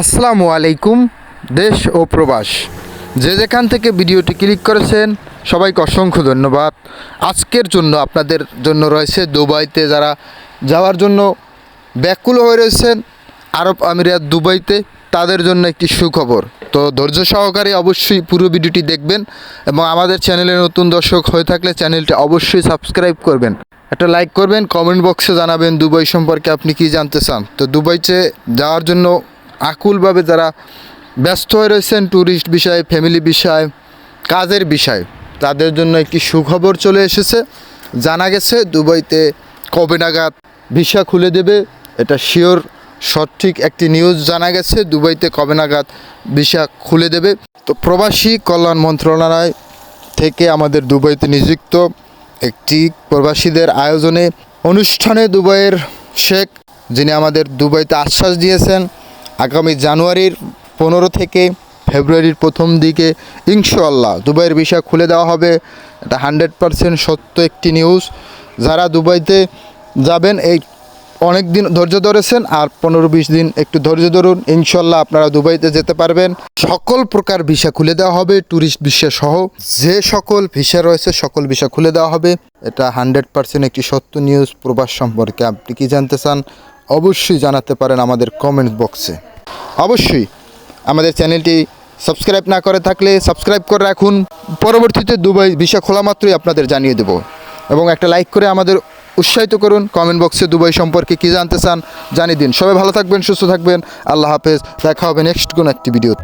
আসসালামু আলাইকুম, দেশ ও প্রবাস। যে যেখান থেকে ভিডিওটি ক্লিক করেছেন, সবাইকে অসংখ্য ধন্যবাদ। আজকের জন্য আপনাদের জন্য রয়েছে দুবাইতে যারা যাওয়ার জন্য ব্যাকুল হয়ে রয়েছেন, আরব আমিরাত দুবাইতে, তাদের জন্য একটি সুখবর। তো ধৈর্য সহকারে অবশ্যই পুরো ভিডিওটি দেখবেন এবং আমাদের চ্যানেলে নতুন দর্শক হয়ে থাকলে চ্যানেলটি অবশ্যই সাবস্ক্রাইব করবেন। একটা লাইক করবেন, কমেন্ট বক্সে জানাবেন দুবাই সম্পর্কে আপনি কি জানতে চান। তো দুবাইতে যাওয়ার জন্য আকুলভাবে যারা ব্যস্ত হয়ে রয়েছেন ট্যুরিস্ট বিষয়ে ফ্যামিলি বিষয়, কাজের বিষয়, তাদের জন্য একটি সুখবর চলে এসেছে। জানা গেছে, দুবাইতে কবে নাগাদ ভিসা খুলে দেবে, এটা শিওর সঠিক একটি নিউজ জানা গেছে, দুবাইতে কবে নাগাদ ভিসা খুলে দেবে। তো প্রবাসী কল্যাণ মন্ত্রণালয় থেকে আমাদের দুবাইতে নিযুক্ত একটি প্রবাসীদের আয়োজনে অনুষ্ঠানে দুবাইয়ের শেখ, যিনি আমাদের দুবাইতে আশ্বাস দিয়েছেন আগামী জানুয়ারির পনেরো থেকে ফেব্রুয়ারির প্রথম দিকে ইনশাল্লাহ দুবাইয়ের ভিসা খুলে দেওয়া হবে। এটা হান্ড্রেড পারসেন্ট সত্য একটি নিউজ। যারা দুবাইতে যাবেন, এই অনেক দিন ধৈর্য ধরেছেন আর পনেরো বিশ দিন একটু ধৈর্য ধরুন ইনশাল্লাহ আপনারা দুবাইতে যেতে পারবেন। সকল প্রকার ভিসা খুলে দেওয়া হবে ট্যুরিস্ট ভিসা সহ। যে সকল ভিসা রয়েছে, সকল ভিসা খুলে দেওয়া হবে। এটা হান্ড্রেড পার্সেন্ট একটি সত্য নিউজ প্রবাস সম্পর্কে। আপনি কি জানতে চান? অবশ্যই জানাতে পারেন আমাদের কমেন্ট বক্সে অবশ্যই আমাদের চ্যানেলটি সাবস্ক্রাইব না করে থাকলে সাবস্ক্রাইব করে রাখুন। পরবর্তীতে দুবাই বিষয় খোলা মাত্রই আপনাদের জানিয়ে দেব। এবং একটা লাইক করে আমাদের উৎসাহিত করুন। কমেন্ট বক্সে দুবাই সম্পর্কে কী জানতে চান জানিয়ে দিন। সবাই ভালো থাকবেন, সুস্থ থাকবেন। আল্লাহ হাফেজ। দেখা হবে নেক্সট কোনো একটি ভিডিও